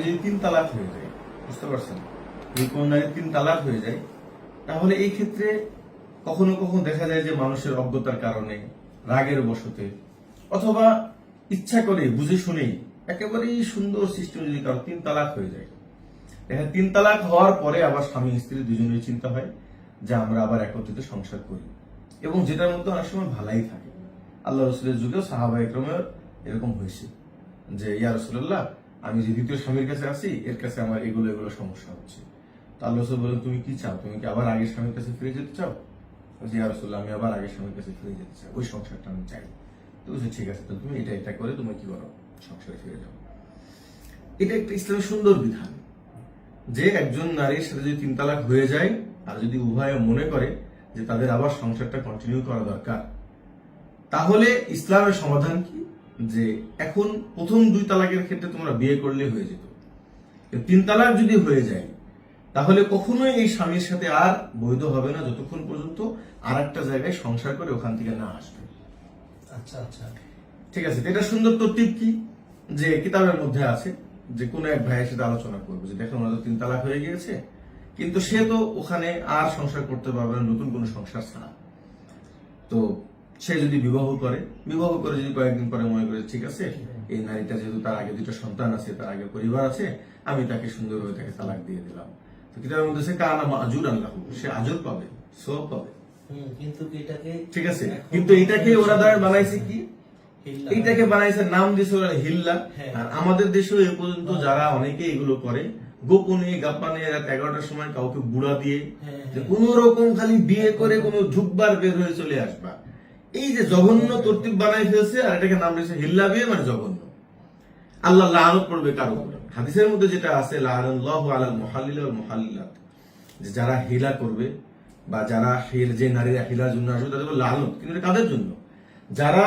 তিন তালাক হয়ে যায়, বুঝতে পারছেন? যদি নারীর তিন তালাক হয়ে যায়, তাহলে এই ক্ষেত্রে কখনো কখনো দেখা যায় যে মানুষের অজ্ঞতার কারণে, রাগের বশতে, অথবা ইচ্ছা করে, বুঝে শুনেই, একেবারেই সুন্দর সিস্টেম যদি কারও তিন তালাক হয়ে যায়। তিন তালাক হওয়ার পরে আবার স্বামী স্ত্রী দুজনেই চিন্তা হয় যে আমরা আবার একত্রিত সংসার করি। এবং যেটার মধ্যে অনেক সময় ভালাই থাকে। আল্লাহ রসুলের যুগেও সাহাবা এরকম হয়েছে যে, ইয়া রসুল্লাহ আমি যে দ্বিতীয় স্বামীর কাছে আছি এর কাছে আমার এগুলো এগুলো সমস্যা হচ্ছে। তো আল্লাহ বলেন তুমি কি চাও? তুমি কি আবার আগের স্বামীর কাছে ফিরে যেতে চাও? বলছে, ইয়া রসুল্লাহ আমি আবার আগের স্বামীর কাছে ফিরে যেতে চাই। ওই সংসারটা আমি চাই। তো বলছে ঠিক আছে তুমি এটা এটা করে তুমি কি করো? সংসারে ফিরে যাও। এটা একটা ইসলামের সুন্দর বিধান। যে একজন নারীর সাথে যদি তিন তালাক হয়ে যায় আর যদি উভয়ে মনে করে যে তাদের আবার সংসারটা কন্টিনিউ করা দরকার তাহলে ইসলামের সমাধান কি? যে এখন প্রথম দুই তালাকের ক্ষেত্রে তোমরা বিয়ে করলে হয়ে যেত। তিন তালাক যদি হয়ে যায় তাহলে কখনোই এই স্বামীর সাথে আর বৈধ হবে না যতক্ষণ পর্যন্ত আর একটা জায়গায় সংসার করে ওখান থেকে না আসবে। আচ্ছা আচ্ছা। ঠিক আছে এটা সুন্দর তরতিব কি? যে কিতাবের মধ্যে আছে যে কোনো এক ভাইয়ের সাথে আলোচনা করব যে দেখো ওনাদের তিন তালাক হয়ে গিয়েছে কিন্তু সে তো ওখানে আর সংসার করতে পারবে না নতুন কোনো সংসার ছাড়া। তো সে যদি বিবাহ করে বিবাহ করে যদি কয়েকদিন পরে মনে করে ঠিক আছে এই নারীটা যেহেতু তার আগে দুটো সন্তান আছে তার আগে পরিবার আছে আমি তাকে সুন্দরভাবে তাকে তালাক দিয়ে দিলাম। তো কিতাবের মধ্যে সে কানা আজুর আল্লাহ সে আজর পাবে সব পাবে। কিন্তু এটাকে ঠিক আছে কিন্তু এটাকে ওরা দ্বারা বানাইছে কি? এইটাকে বানাইছে নাম দিয়েছে ওরা হিল্লা। হ্যাঁ। আর আমাদের দেশেও এ পর্যন্ত যারা অনেকে এগুলো করে গোপনে গাপ্পানে রাত এগারোটার সময় কাউকে বুড়া দিয়ে হ্যাঁ, হ্যাঁ। কোন রকম খালি বিয়ে করে কোনো ঢুকবার বের হয়ে চলে আসবা। এই যে জঘন্য তরতিব বানাই ফেলছে, আর এটাকে নাম দিয়েছে হিল্লা বিয়ে মানে জঘন্য। আল্লাহ লানত পড়বে কারও উপরে? হাদিসের মধ্যে যেটা আছে লাহ আলাল যে যারা হিলা করবে বা যারা হিল, যে নারীরা হিলার জন্য আসবে, তাদের উপর কিন্তু কাদের জন্য? যারা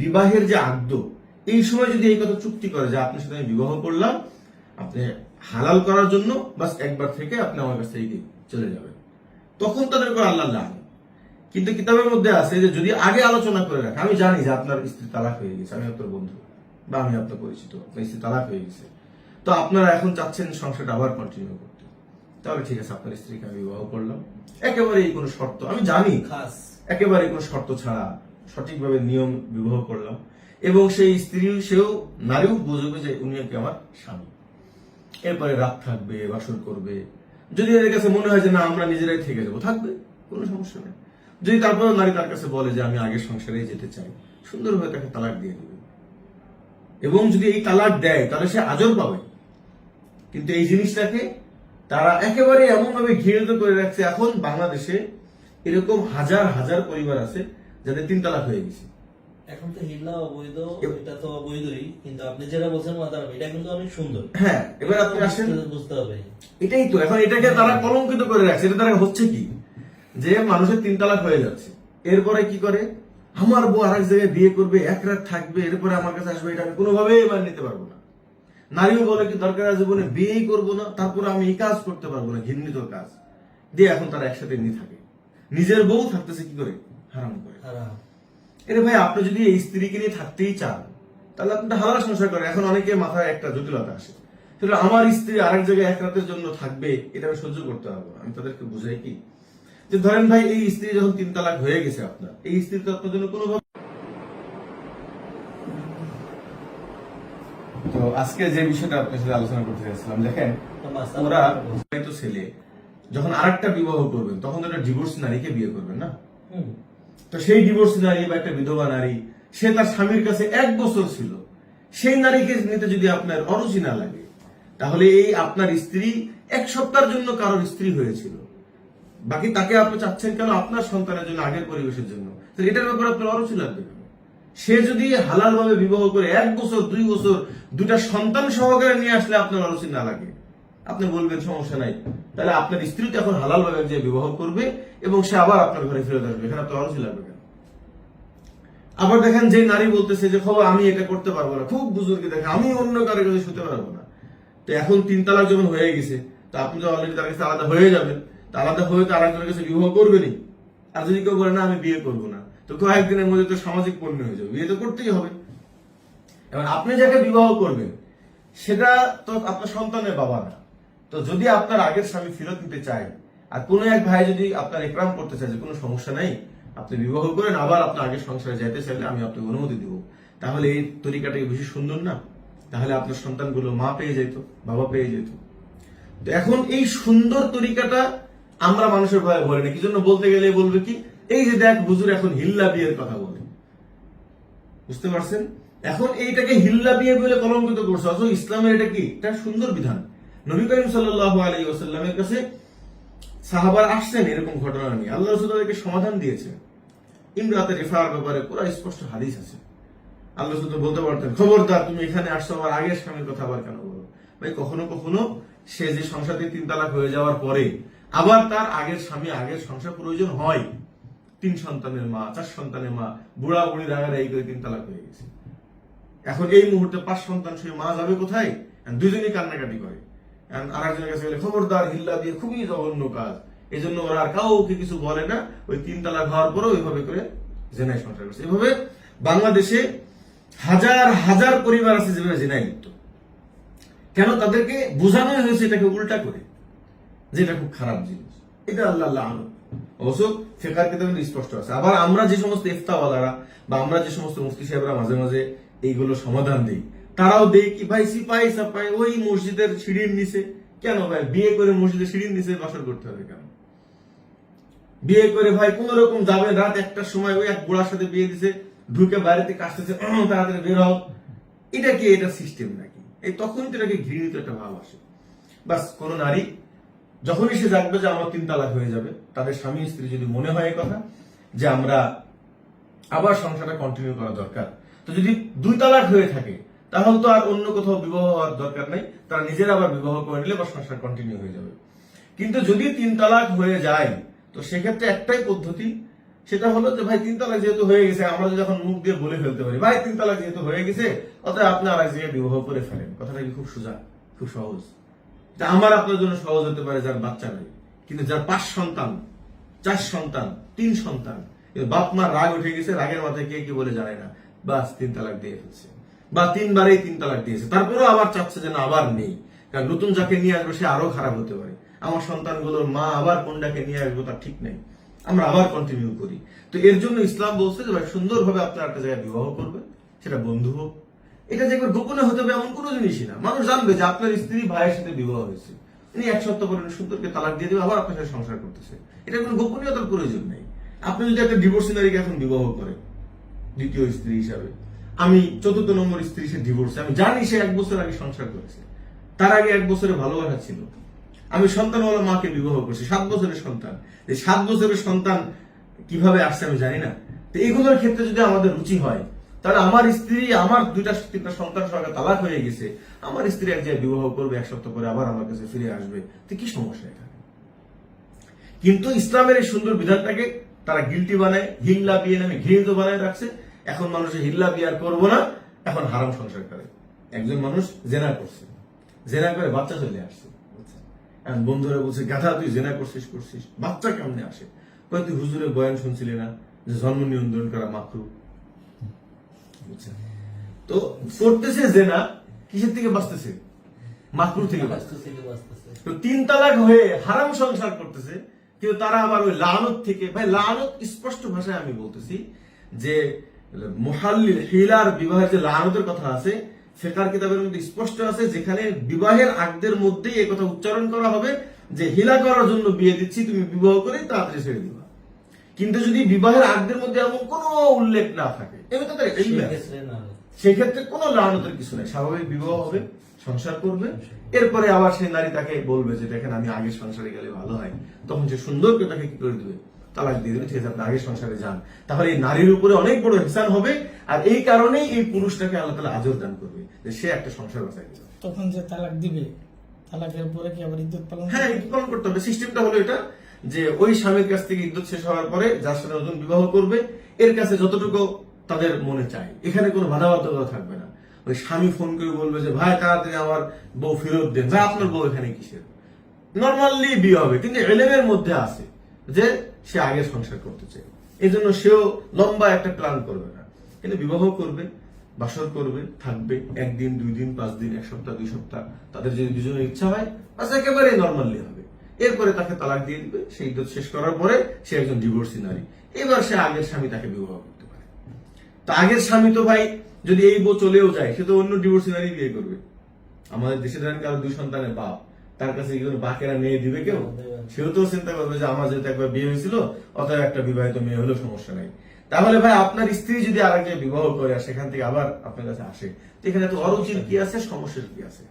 বিবাহের যে আদ্য এই সময় যদি এই কথা চুক্তি করে যে আপনার সাথে আমি বিবাহ করলাম, আপনি হালাল করার জন্য, বাস একবার থেকে আপনি আমার কাছ থেকে চলে যাবেন। তখন তাদের উপর আল্লাহ লানত। কিন্তু কিতাবের মধ্যে আছে যে যদি আগে আলোচনা করে রাখে আমি জানি যে আপনার স্ত্রী তালাক হয়ে গেছে আমি আপনার বন্ধু বা আমি আপনার পরিচিত আপনার স্ত্রী তালাক হয়ে গেছে। তো আপনারা এখন চাচ্ছেন সংসারটা আবার কন্টিনিউ করতে। তাহলে ঠিক আছে আপনার স্ত্রীকে আমি বিবাহ করলাম। একেবারে কোনো শর্ত আমি জানি খাস। একেবারে কোনো শর্ত ছাড়া সঠিকভাবে নিয়ম বিবাহ করলাম। এবং সেই স্ত্রী সেও নারীও বুঝবে যে উনি কি আমার স্বামী। এরপরে রাত থাকবে বাসন করবে। যদি এদের কাছে মনে হয় যে না আমরা নিজেরাই থেকে যাব থাকবে কোনো সমস্যা নেই। যদি তারপরে নারী তার কাছে বলে যে আমি আগের সংসারেই যেতে চাই সুন্দরভাবে তাকে তালাক দিয়ে দেবে। এবং যদি এই তালাক দেয় তাহলে সে আজর পাবে। কিন্তু এই জিনিসটাকে তারা একেবারে এমন ভাবে ঘৃণিত করে রাখছে এখন বাংলাদেশে এরকম হাজার হাজার পরিবার আছে যাদের তিন তালাক হয়ে গেছে। এখন তো হিল্লা অবৈধ এটা তো অবৈধই কিন্তু আপনি যেটা বলছেন মাদার এটা কিন্তু অনেক সুন্দর। হ্যাঁ এবার আপনি আসেন। বুঝতে হবে। এটাই তো এখন এটাকে তারা কলঙ্কিত করে রাখছে এটা তারা হচ্ছে কি? যে মানুষের তিন তালাক হয়ে যাচ্ছে। এরপরে কি করে? আমার বউ আরেক জায়গায় বিয়ে করবে এক রাত থাকবে এরপরে আমার কাছে আসবে এটা আমি কোনোভাবেই এবার নিতে পারব না। নারীও বলে কি দরকার আছে বলে বিয়েই করব না তারপরে আমি এই কাজ করতে পারব না ঘৃণিত কাজ। দিয়ে এখন তারা একসাথে নিয়ে থাকে। নিজের বউ থাকতেছে কি করে? হারাম করে। এরে ভাই আপনি যদি এই স্ত্রীকে নিয়ে থাকতেই চান তাহলে আপনি হালাল সংসার করেন। এখন অনেকে মাথায় একটা জটিলতা আসে। আমার স্ত্রী আরেক জায়গায় এক রাতের জন্য থাকবে এটা আমি সহ্য করতে পারব আমি তাদেরকে বুঝাই কি যে ধরেন ভাই এই স্ত্রী যখন তিন তালাক হয়ে গেছে আপনার এই স্ত্রী তো আপনার জন্য কোনো তো আজকে যে বিষয়টা আপনার সাথে আলোচনা করতে চাইছিলাম দেখেন ওরা তো ছেলে যখন আরেকটা বিবাহ করবেন তখন তো একটা ডিভোর্স নারীকে বিয়ে করবেন না? তো সেই ডিভোর্স নারী বা একটা বিধবা নারী সে তার স্বামীর কাছে এক বছর ছিল সেই নারীকে নিতে যদি আপনার অরুচি না লাগে তাহলে এই আপনার স্ত্রী এক সপ্তাহের জন্য কারোর স্ত্রী হয়েছিল। বাকি তাকে আপনি চাচ্ছেন কেন আপনার সন্তানের জন্য, আগের পরিবেশের জন্য? এটার ব্যাপারে আপনার অরুচি লাগবে সে যদি হালাল ভাবে বিবাহ করে এক বছর, দুই বছর দুটা সন্তান সহকারে নিয়ে আসলে আপনার অরুচি না লাগে। আপনি বলবেন, সমস্যা নাই। তাহলে আপনার স্ত্রী তো এখন হালাল ভাবে যে বিবাহ করবে এবং সে আবার আপনার ঘরে ফেরত আসবে। এখানে আপনার অরুচি লাগবে আবার দেখেন যে নারী বলতেছে যে, খবর, আমি এটা করতে পারব না। খুব বুজুর্গে দেখে আমি অন্য কারও কাছে শুতে পারব না। তো এখন তিন তালাক যখন হয়ে গেছে, তো আপনি তো অলরেডি তার কাছে আলাদা হয়ে যাবেন। আলাদা হয়ে তো আরেকজনের কাছে বিবাহ করবেনই আর যদি কেউ বলে, না, আমি বিয়ে করব না। তো কয়েকদিনের মধ্যে তো সামাজিক পণ্য হয়ে যাবে। বিয়ে তো করতেই হবে। এবার আপনি যাকে বিবাহ করবেন, সেটা তো আপনার সন্তানের বাবা না তো যদি আপনার আগের স্বামী ফেরত নিতে চায়, আর কোনো এক ভাই যদি আপনার একরাম করতে চায় যে কোনো সমস্যা নাই, আপনি বিবাহ করেন, আবার আপনার আগের সংসারে যাইতে চাইলে আমি আপনাকে অনুমতি দিব। তাহলে এই তরিকাটা বেশি সুন্দর না? তাহলে আপনার সন্তানগুলো মা পেয়ে যেত, বাবা পেয়ে যেত। তো এখন এই সুন্দর তরিকাটা আমরা মানুষের ভয়ে বলি না। কি জন্য বলতে গেলে বলবে কি? এই যে দেখ হুজুর এখন হিল্লা বিয়ের কথা বলে। বুঝতে পারছেন? এখন এইটাকে হিল্লা বিয়ে বলে কলঙ্কিত করছে। অথচ ইসলামের এটা কি? এটা সুন্দর বিধান। নবী করিম সাল্লাল্লাহু আলাইহি ওয়াসাল্লামের কাছে সাহাবার আসছেন এরকম ঘটনা নিয়ে। আল্লাহ রসুল তাদেরকে সমাধান দিয়েছেন। ইমরাতের রেফার ব্যাপারে পুরো স্পষ্ট হাদিস আছে। আল্লাহ রসুল বলতে পারতেন, খবরদার, তুমি এখানে আসছো, আমার আগের স্বামীর কথা আবার কেন বলো? ভাই, কখনো কখনো সে যে সংসার তিন তালাক হয়ে যাওয়ার পরে আবার তার আগের স্বামী, আগের সংসার প্রয়োজন হয়। তিন সন্তানের মা, চার সন্তানের মা, বুড়া বুড়ি এই করে তিন তালাক হয়ে গেছে। এখন এই মুহূর্তে পাঁচ সন্তান সে মা যাবে কোথায়? দুজনেই কান্নাকাটি করে। And আরেকজনের কাছে গেলে খবরদার, হিল্লা দিয়ে খুবই জঘন্য কাজ। এই জন্য ওরা আর কাউকে কিছু বলে না। ওই তিন তালাক হওয়ার পরেও ওইভাবে করে জেনাই সংসার করছে। এভাবে বাংলাদেশে হাজার হাজার পরিবার আছে যেভাবে জেনাই লিপ্ত। কেন তাদেরকে বোঝানো হয়েছে এটাকে উল্টা করে? যেটা খুব খারাপ জিনিস। এটা আল্লাহ আল্লাহ অবশ্য ফেকার কিতাবে স্পষ্ট আছে। আবার আমরা যে সমস্ত ইফতাওয়ালারা বা আমরা যে সমস্ত মুফতি সাহেবরা মাঝে মাঝে এইগুলো সমাধান দিই, তারাও দেই কি, ভাই সিপাই সাপাই ওই মসজিদের সিঁড়ির নিচে। কেন ভাই? বিয়ে করে মসজিদের সিঁড়ির নিচে বাসর করতে হবে কেন? বিয়ে করে ভাই কোন রকম যাবেন রাত একটার সময় ওই এক বুড়ার সাথে বিয়ে দিছে, ঢুকে বাইরেতে কাশতেছে তাড়াতাড়ি বের হও। এটা কি, এটা সিস্টেম নাকি? এই তখন তো এটাকে ঘৃণিত একটা ভাব আসে। বাস, কোন নারী যখনই সে জানবে যে আমার তিন তালাক হয়ে যাবে, তাদের স্বামী স্ত্রী যদি মনে হয় কথা, যে আমরা আবার সংসারটা কন্টিনিউ করা দরকার, তো যদি দুই তালাক হয়ে থাকে, তাহলে তো আর অন্য কোথাও বিবাহ হওয়ার দরকার নাই, তারা নিজেরা আবার বিবাহ করে নিলে বা সংসার কন্টিনিউ হয়ে যাবে। কিন্তু যদি তিন তালাক হয়ে যায়, তো সেক্ষেত্রে একটাই পদ্ধতি, সেটা হলো যে ভাই তিন তালাক যেহেতু হয়ে গেছে, আমরা যদি এখন মুখ দিয়ে বলে ফেলতে পারি, ভাই তিন তালাক যেহেতু হয়ে গেছে, অতএব আপনি আর এক জায়গায় বিবাহ করে ফেলেন। কথাটা কি খুব সোজা, খুব সহজ? তা আমার আপনার জন্য সহজ হতে পারে যার বাচ্চা নেই। কিন্তু যার পাঁচ সন্তান, চার সন্তান, তিন সন্তান বাপ মার রাগ উঠে গেছে, রাগের মাথায় কে কি বলে জানে না। বাস তিন তালাক দিয়ে ফেলছে। বা তিনবারেই তিন তালাক দিয়েছে। তারপরেও আবার চাচ্ছে যেন আবার নেই। কারণ নতুন যাকে নিয়ে আসবে সে আরও খারাপ হতে পারে। আমার সন্তানগুলোর মা আবার কোনটাকে নিয়ে আসব তার ঠিক নেই। আমরা আবার কন্টিনিউ করি। তো এর জন্য ইসলাম বলছে যে ভাই, সুন্দরভাবে আপনার একটা জায়গায় বিবাহ করবেন। সেটা বন্ধু হোক এটা যে একবার গোপনে হতে হবে এমন কোনো জিনিসই না। মানুষ জানবে যে আপনার স্ত্রী ভাইয়ের সাথে বিবাহ হয়েছে। উনি এক সপ্তাহ পরে সুন্দরকে তালাক দিয়ে দেবে, আবার আপনার সাথে সংসার করতেছে। এটা কোনো গোপনীয়তার প্রয়োজন নেই। আপনি যদি একটা ডিভোর্সি নারীকে এখন বিবাহ করেন দ্বিতীয় স্ত্রী হিসাবে, আমি চতুর্থ নম্বর স্ত্রী সে ডিভোর্সে আমি জানি সে এক বছর আগে সংসার করেছে। তার আগে এক বছরে ভালোবাসা ছিল। আমি সন্তানওয়ালা মাকে বিবাহ করছি, সাত বছরের সন্তান। সাত বছরের সন্তান কীভাবে আসছে আমি জানি না। তো এগুলোর ক্ষেত্রে যদি আমাদের রুচি হয় তাহলে আমার স্ত্রী, আমার দুইটা তিনটা সন্তান সঙ্গে তালাক হয়ে গেছে, আমার স্ত্রী এক জায়গায় বিবাহ করবে, এক সপ্তাহ পরে আবার আমার কাছে ফিরে আসবে, তো কি সমস্যা এখানে কিন্তু ইসলামের এই সুন্দর বিধানটাকে তারা গিলটি বানায় হিল্লা বিয়ে নামে ঘৃণিত বানায় রাখছে, এখন মানুষ হিল্লা বিয়ে আর করব না, এখন হারাম সংসার করে। একজন মানুষ জেনা করছে, জেনা করে বাচ্চা চলে আসছে এখন বন্ধুরা বলছে, গাধা, তুই জেনা করছিস করছিস, বাচ্চা কেমনে আসে? তুই হুজুরের বয়ান শুনছিলি না যে জন্ম নিয়ন্ত্রণ করা মাকরু? তো করতেছে জেনা কিসের থেকে বাঁচতেছে? মাকরু থেকে তো তিন তালাক হয়ে হারাম সংসার করতেছে কিন্তু তারা আবার ওই লানত থেকে ভাই লানত স্পষ্ট ভাষায় আমি বলতেছি যে মুহাল্লিল হিলার বিবাহের যে লানতের কথা আছে ফেকার কিতাবের মধ্যে স্পষ্ট আছে যেখানে বিবাহের আগদের মধ্যেই এই কথা উচ্চারণ করা হবে যে হিলা করার জন্য বিয়ে দিচ্ছি তুমি বিবাহ করে তাড়াতাড়ি ছেড়ে দিবা। কিন্তু যদি বিবাহের আগদের মধ্যে এমন কোনো উল্লেখ না থাকে তাদের সেক্ষেত্রে কোনো লানতের কিছু নেই। স্বাভাবিক বিবাহ হবে সংসার করবে। এরপরে আবার সেই নারী তাকে বলবে যে দেখেন আমি আগে সংসারে গেলে ভালো হয়। তখন সে সুন্দর করে তাকে কি করে দিবে? তালাক দিয়ে দেবে ঠিক আছে আপনি আগে সংসারে যান। তাহলে এই নারীর উপরে অনেক বড় হিসান হবে আর এই কারণেই এই পুরুষটাকে আল্লাহ তালা আজর দান করবে যে সে একটা সংসার বাঁচাই দিবে। তখন যে তালাক দিবে তালাকের পরে কি আবার ইদ্যুৎ পালন হ্যাঁ? ইদ্যুৎ পালন করতে হবে। সিস্টেমটা হলো এটা। যে ওই স্বামীর কাছ থেকে ইদ্যুৎ শেষ হওয়ার পরে যার সাথে নতুন বিবাহ করবে, এর কাছে যতটুকু তাদের মনে চায়। এখানে কোনো বাধাবাধকতা থাকবে না। ওই স্বামী ফোন করে বলবে যে, ভাই, তাড়াতাড়ি আমার বউ ফেরত দেন। ভাই, আপনার বউ এখানে কিসের? নর্মালি বিয়ে হবে, কিন্তু এলেমের মধ্যে আছে যে সে আগে সংসার করতে চায়। এই জন্য সেও লম্বা একটা প্ল্যান করবে না। কিন্তু বিবাহ করবে, বাসর করবে, থাকবে, একদিন, দুই দিন, পাঁচ দিন, এক সপ্তাহ, দুই সপ্তাহ, তাদের যদি দুজনের ইচ্ছা হয়, বাস একেবারে নর্মালি হবে। এরপরে তাকে তালাক দিয়ে দিবে সেই ইদ্যত শেষ করার পরে সে একজন ডিভোর্সি নারী। এবার সে আগের স্বামী তাকে বিবাহ করতে পারে। তো আগের স্বামী তো ভাই যদি এই বউ চলেও যায় সে তো অন্য ডিভোর্সি নারী বিয়ে করবে। আমাদের দেশে ধরেন কারও দুই সন্তানের বাপ তার কাছে কি বাকেরা মেয়ে দিবে কেউ? সেও তো চিন্তা করবে যে আমার যেহেতু একবার বিয়ে হয়েছিল অতএব একটা বিবাহিত মেয়ে হলেও সমস্যা নাই। তাহলে ভাই আপনার স্ত্রী যদি আর একজন বিবাহ করে আর সেখান থেকে আবার আপনার কাছে আসে এখানে তো অরুচির কি আছে সমস্যার কি আছে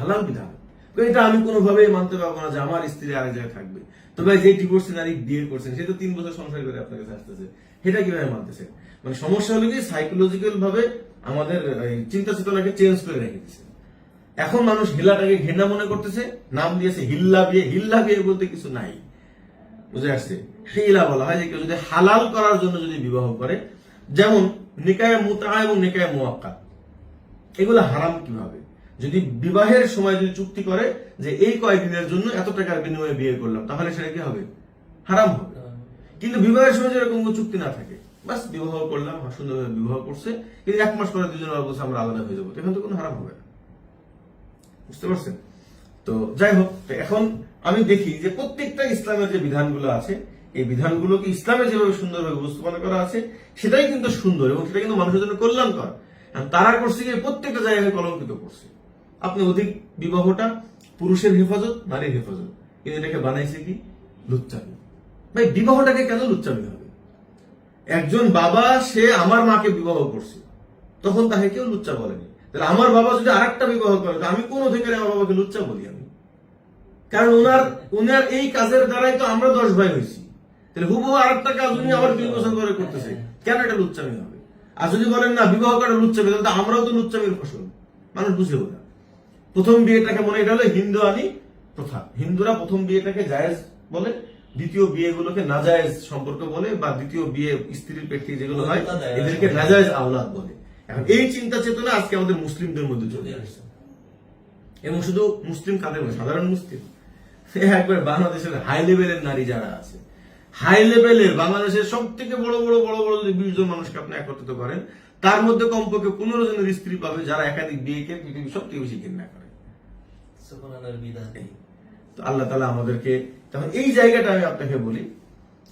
হালাল বিধান। এটা আমি কোনোভাবেই মানতে পারব না যে আমার স্ত্রী আরেক জায়গায় থাকবে। তো ভাই, যে ডিভোর্স নারী বিয়ে করছেন, সে তো তিন বছর সংসার করে আপনার কাছে আসতেছে। সেটা কীভাবে মানতেছে? মানে সমস্যা হলো কি সাইকোলজিক্যাল ভাবে আমাদের চিন্তা চেতনাকে চেঞ্জ করে রেখে দিচ্ছে এখন মানুষ হিলাটাকে ঘৃণা মনে করতেছে, নাম দিয়েছে হিল্লা বিয়ে। হিল্লা বিয়ে বলতে কিছু নাই। বুঝে আসছে? হিলা বলা হয় যে কেউ যদি হালাল করার জন্য যদি বিবাহ করে, যেমন নিকায় মুতা এবং নিকায় মোয়াক্কা এগুলো হারাম কীভাবে? যদি বিবাহের সময় যদি চুক্তি করে যে এই কয়েকদিনের জন্য এত টাকার বিনিময়ে বিয়ে করলাম তাহলে সেটা কি হবে? হারাম হবে। কিন্তু বিবাহের সময় যেরকম কোনো চুক্তি না থাকে বাস বিবাহ করলাম সুন্দরভাবে বিবাহ করছে কিন্তু এক মাস পরে দুজন বলছে আমরা আলাদা হয়ে যাব। এখানে তো কোনো হারাম হবে না। বুঝতে পারছেন? তো যাই হোক এখন আমি দেখি যে প্রত্যেকটা ইসলামের যে বিধানগুলো আছে এই বিধানগুলোকে ইসলামে যেভাবে সুন্দরভাবে উপস্থাপনা করা আছে সেটাই কিন্তু সুন্দর এবং সেটা কিন্তু মানুষের জন্য কল্যাণকর। তারা করছে কি প্রত্যেকটা জায়গায় কলঙ্কিত করছে। আপনি অধিক বিবাহটা পুরুষের হেফাজত, নারীর হেফাজত। কিন্তু এটাকে বানাইছে কি? লুচ্চামি। ভাই, বিবাহটাকে কেন লুচ্চামি হবে? একজন বাবা, সে আমার মাকে বিবাহ করছে। তখন তাকে কেউ লুচ্চা বলেনি। তাহলে আমার বাবা যদি আরেকটা বিবাহ করে আমি কোন অধিকারে আমার বাবাকে লুচ্চা বলি আমি? কারণ ওনার ওনার এই কাজের দ্বারাই তো আমরা দশ ভাই হয়েছি। তাহলে হুবহু আরেকটা কাজ উনি আবার বিশ বছর করে করতেছে। কেন এটা লুচ্চামি হবে? আর যদি বলেন না, বিবাহ করা লুচ্চামি, তাহলে তো আমরাও তো লুচ্চামির ফসল। মানুষ বুঝে না। প্রথম বিয়েটাকে মনে এটা হলো হিন্দু আনি প্রথা। হিন্দুরা প্রথম বিয়েটাকে জায়েজ বলে দ্বিতীয় বিয়েগুলোকে নাজায়েজ সম্পর্ক বলে বা দ্বিতীয় বিয়ে স্ত্রীর পেট থেকে যেগুলো হয় এদেরকে নাজায়েজ আওলাদ বলে। এখন এই চিন্তা চেতনা আজকে আমাদের মুসলিমদের মধ্যে চলে আসছে। এবং শুধু মুসলিম কাদের মধ্যে সাধারণ মুসলিম। একবার বাংলাদেশের হাই লেভেলের নারী যারা আছে হাই লেভেলের বাংলাদেশের সব থেকে বড় বড় বড় বড় যদি বিশ জন মানুষকে আপনি একত্রিত করেন তার মধ্যে কমপক্ষে পনেরো জনের স্ত্রী পাবে যারা একাধিক বিয়েকে পৃথিবীর সবথেকে বেশি ঘৃণা করে। তো আল্লাহ তালা আমাদেরকে তখন এই জায়গাটা আমি আপনাকে বলি,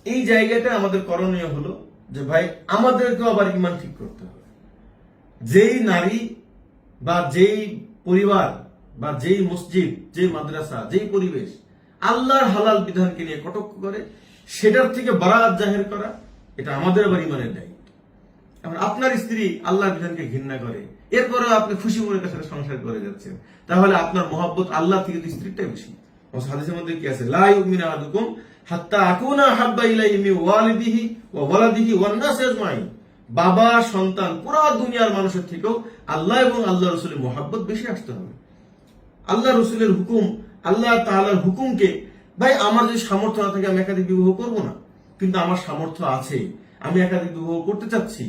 এই জায়গাটা আমাদের করণীয় হলো যে ভাই আবার ইমান ঠিক করতে হবে। যেই নারী বা যেই পরিবার বা যেই মসজিদ, যেই মাদ্রাসা, যেই পরিবেশ আল্লাহর হালাল বিধানকে নিয়ে কটক্ষ করে, সেটার থেকে বারাত জাহের করা, এটা আমাদের আবার ইমানের দায়িত্ব। এখন আপনার স্ত্রী আল্লাহর বিধানকে ঘৃণা করে এরপরে আপনি খুশি মনে সাথে সংসার করে যাচ্ছেন। তাহলে আপনার মহব্বত আল্লাহ থেকে তো স্ত্রীটাই বেশি। হাদিসের মধ্যে কি আছে? হাত্তা আকুনা হাব্বা মিন ওয়ালিদিহি ওয়া ওয়ালাদিহি ওয়ান নাস বাবা, সন্তান, পুরো দুনিয়ার মানুষের থেকেও আল্লাহ এবং আল্লাহ রসুলের বেশি আসতে হবে। আল্লাহ রসুলের হুকুম, আল্লাহ হুকুমকে, ভাই, আমার যদি সামর্থ্য না থাকে আমি একাধিক বিবাহ করব না। কিন্তু আমার সামর্থ্য আছে, আমি একাধিক বিবাহ করতে চাচ্ছি।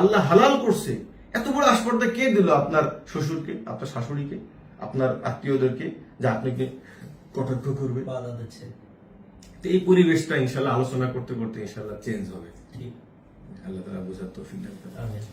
আল্লাহ হালাল করছে এত বড় আসপর্দা কে দিল আপনার শ্বশুরকে আপনার শাশুড়িকে আপনার আত্মীয়দেরকে যে আপনাকে কটাক্ষ করবে? তো এই পরিবেশটা ইনশাল্লাহ আলোচনা করতে করতে ইনশাল্লাহ চেঞ্জ হবে। ঠিক। আল্লাহ তালা বোঝার তো। আমিন।